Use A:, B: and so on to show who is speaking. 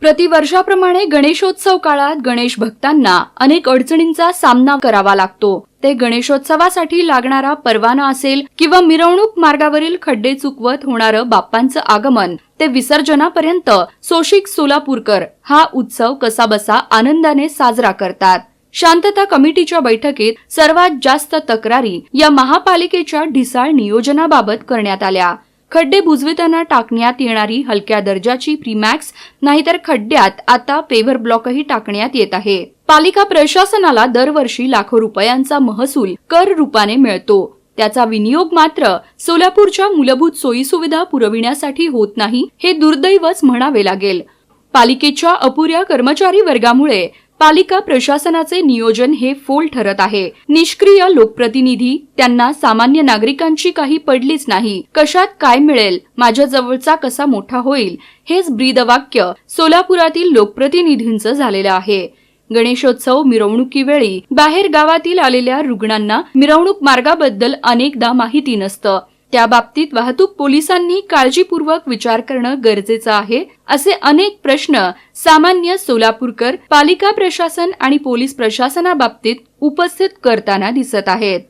A: प्रतिवर्षाप्रमाणे गणेशोत्सव काळात गणेश भक्तांना अनेक अडचणींचा सामना करावा लागतो. ते गणेशोत्सवासाठी लागणारा परवाना असेल किंवा मिरवणूक मार्गावरील खड्डे चुकवत होणारं बाप्पांचं आगमन ते विसर्जनापर्यंत सोशिक सोलापूरकर हा उत्सव कसाबसा आनंदाने साजरा करतात. शांतता कमिटीच्या बैठकीत सर्वात जास्त तक्रारी या महापालिकेच्या ढिसाळ नियोजनाबाबत करण्यात आल्या. खड्डे बुजविताना टाकण्यात येणारी हलक्या दर्जाची प्रीमॅक्स नाहीतर खड्ड्यात आता पेव्हर ब्लॉकही टाकण्यात येत आहे. पालिका प्रशासनाला दरवर्षी लाखो रुपयांचा महसूल कर रूपाने मिळतो. त्याचा विनियोग मात्र सोलापूरच्या मूलभूत सोयीसुविधा पुरविण्यासाठी होत नाही हे दुर्दैवच म्हणावे लागेल. पालिकेच्या अपुऱ्या कर्मचारी वर्गामुळे पालिका प्रशासनाचे नियोजन हे फोल ठरत आहे. निष्क्रिय लोकप्रतिनिधी त्यांना सामान्य नागरिकांची काही पडलीच नाही. कशात काय मिळेल? माझ्या जवळचा कसा मोठा होईल? हेच ब्रीदवाक्य सोलापुरातील लोकप्रतिनिधींचं झालेलं आहे. गणेशोत्सव मिरवणुकीवेळी बाहेर गावातील आलेल्या रुग्णांना मिरवणूक मार्गाबद्दल अनेकदा माहिती नसतं. त्या बाबतीत वाहतूक पोलिसांनी काळजीपूर्वक विचार करणं गरजेचं आहे असे अनेक प्रश्न सामान्य सोलापूरकर पालिका प्रशासन आणि पोलीस प्रशासनाबाबतीत उपस्थित करताना दिसत आहेत.